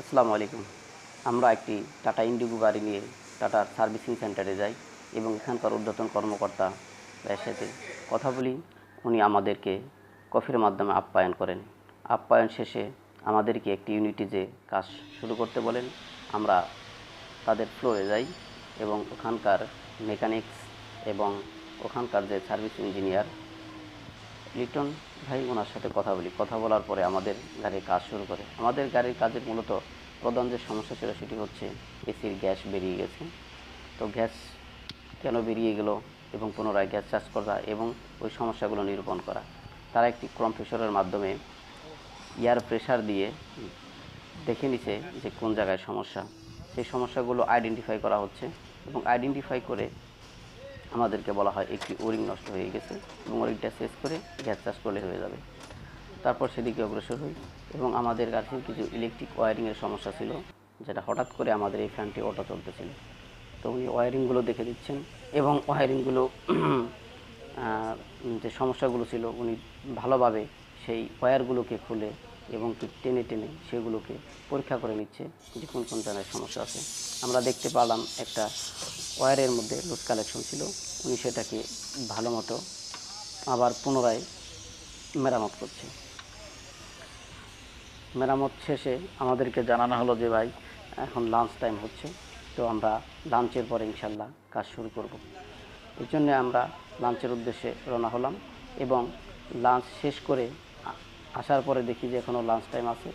আসসালামু আলাইকুম। আমরা একটি টাটা ইন্ডিগো গাড়ি নিয়ে টাটার সার্ভিসিং সেন্টারে যাই এবং এখানকার ঊর্ধ্বতন কর্মকর্তা ভাইয়ের সাথে কথা বলি। উনি আমাদেরকে কফির মাধ্যমে আপ্যায়ন করেন। আপ্যায়ন শেষে আমাদেরকে একটি ইউনিটিজে কাজ শুরু করতে বলেন, আমরা তাদের ফ্লোরে যাই এবং ওখানকার মেকানিক্স এবং ওখানকার যে সার্ভিস ইঞ্জিনিয়ার লিটন ভাই ওনার সাথে কথা বলি। কথা বলার পরে আমাদের গাড়ির কাজ শুরু করে। আমাদের গাড়ির কাজের মূলত প্রধান যে সমস্যা ছিল সেটি হচ্ছে এসির গ্যাস বেরিয়ে গেছে। তো গ্যাস কেন বেরিয়ে গেল এবং পুনরায় গ্যাস চার্জ করা এবং ওই সমস্যাগুলো নিরূপণ করা। তারা একটি কম্প্রেসরের মাধ্যমে এয়ার প্রেশার দিয়ে দেখে নিছে যে কোন জায়গায় সমস্যা। সেই সমস্যাগুলো আইডেন্টিফাই করা হচ্ছে এবং আইডেন্টিফাই করে আমাদেরকে বলা হয় একটি ওরিং নষ্ট হয়ে গেছে এবং ওরিংটা শেষ করে গ্যাস চাষ করলে হয়ে যাবে। তারপর সেদিকে অগ্রসর হই এবং আমাদের কাছে কিছু ইলেকট্রিক ওয়ারিংয়ের সমস্যা ছিল, যেটা হঠাৎ করে আমাদের এই ফ্যানটি অটো চলতেছিল। তো উনি ওয়ারিংগুলো দেখে দিচ্ছেন এবং ওয়ারিংগুলো যে সমস্যাগুলো ছিল, উনি ভালোভাবে সেই ওয়্যারগুলোকে খুলে এবং কি টেনে টেনে সেগুলোকে পরীক্ষা করে নিচ্ছে যে কোন কোন জায়গায় সমস্যা আছে। আমরা দেখতে পেলাম একটা ওয়্যারের মধ্যে লুজ কালেকশন ছিল। উনি সেটাকে ভালো মতো আবার পুনরায় মেরামত করছে। মেরামত শেষে আমাদেরকে জানানো হলো যে, ভাই, এখন লাঞ্চ টাইম হচ্ছে, তো আমরা লাঞ্চের পরে ইনশাল্লাহ কাজ শুরু করব। এই জন্য আমরা লাঞ্চের উদ্দেশ্যে রওনা হলাম এবং লাঞ্চ শেষ করে আসার পরে দেখি যে এখনও লাঞ্চ টাইম আছে।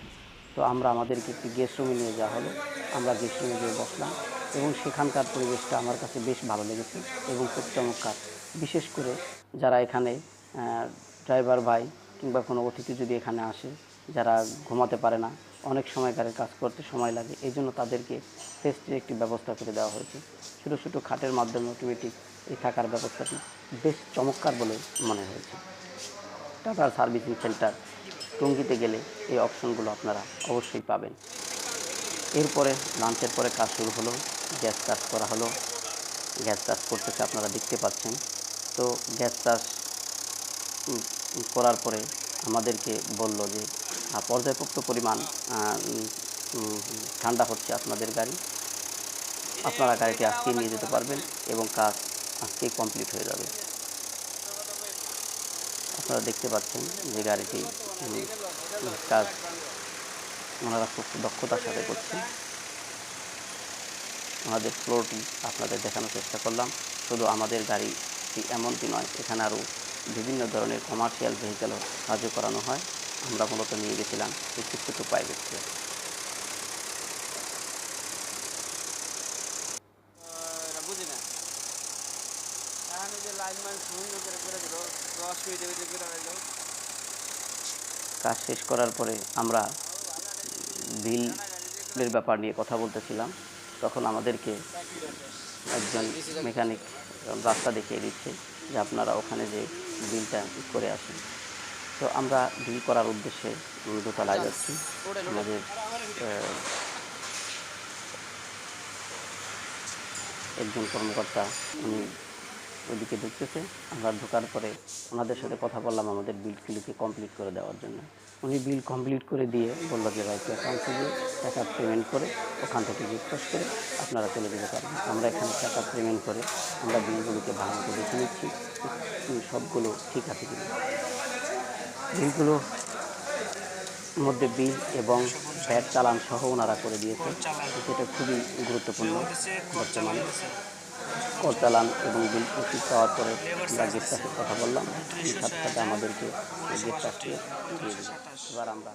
তো আমরা আমাদেরকে একটি গেস্ট রুমে নিয়ে যাওয়া হলো। আমরা গেস্ট রুমে গিয়ে বসলাম এবং সেখানকার পরিবেশটা আমার কাছে বেশ ভালো লেগেছে এবং খুব চমৎকার। বিশেষ করে যারা এখানে ড্রাইভার ভাই কিংবা কোনো অতিথি যদি এখানে আসে, যারা ঘুমাতে পারে না, অনেক সময় কাজ করতে সময় লাগে, এই জন্য তাদেরকে রেস্টের একটি ব্যবস্থা করে দেওয়া হয়েছে। ছোটো ছোটো খাটের মাধ্যমে অটোমেটিক এই থাকার ব্যবস্থাটি বেশ চমৎকার বলে মনে হয়েছে। টাটার সার্ভিসিং সেন্টার টঙ্গিতে গেলে এই অপশনগুলো আপনারা অবশ্যই পাবেন। এরপরে লাঞ্চের পরে কাজ শুরু হলো, গ্যাস চার্জ করা হলো। গ্যাস চার্জ করতেছে আপনারা দেখতে পাচ্ছেন। তো গ্যাস চার্জ করার পরে আমাদেরকে বলল যে পর্যাপ্ত পরিমাণ ঠান্ডা হচ্ছে আপনাদের গাড়ি। আপনারা গাড়িটি আজকেই নিয়ে যেতে পারবেন এবং কাজ আজকেই কমপ্লিট হয়ে যাবে। আপনারা দেখতে পাচ্ছেন যে গাড়িটি কাজ ওনারা খুব দক্ষতার সাথে করছেন আমাদের ফ্লোরটি আপনাদের দেখানোর চেষ্টা করলাম। শুধু আমাদের গাড়িটি এমনটি নয়, এখানে আরও বিভিন্ন ধরনের কমার্শিয়াল ভেহিকেলও সাহায্য করানো হয়। আমরা মূলত নিয়ে গেছিলাম একটু ছোটো প্রাইভেট কাজ শেষ করার পরে আমরা বিলের ব্যাপার নিয়ে কথা বলতেছিলাম। তখন আমাদেরকে একজন মেকানিক রাস্তা দেখিয়ে দিচ্ছে যে আপনারা ওখানে যে বিলটা করে আসেন। তো আমরা বিল করার উদ্দেশ্যে দোতলায় যাচ্ছি। আমাদের একজন কর্মকর্তা, উনি ওইদিকে ঢুকতেছে। আমরা ঢোকার পরে ওনাদের সাথে কথা বললাম আমাদের বিলগুলিকে কমপ্লিট করে দেওয়ার জন্য। উনি বিল কমপ্লিট করে দিয়ে বলল যে ভাই অ্যাকাউন্টে গিয়ে টাকা পেমেন্ট করে ওখান থেকে রিকোয়েস্ট করে আপনারা চলে যেতে পারেন আমরা এখানে টাকা পেমেন্ট করে আমরা বিলগুলোকে ভালো করে দেখে নিচ্ছি সবগুলো ঠিক আছে কিনা? বিলগুলো মধ্যে বিল এবং ভ্যাট চালান সহ ওনারা করে দিয়েছে। যেটা খুবই গুরুত্বপূর্ণ বর্তমানে। কর চালান এবং বিল প্রস্তুত পাওয়ার পরে আমরা গেট কথা বললাম। এই সাথে আমাদেরকে গেট পাশে এবার আমরা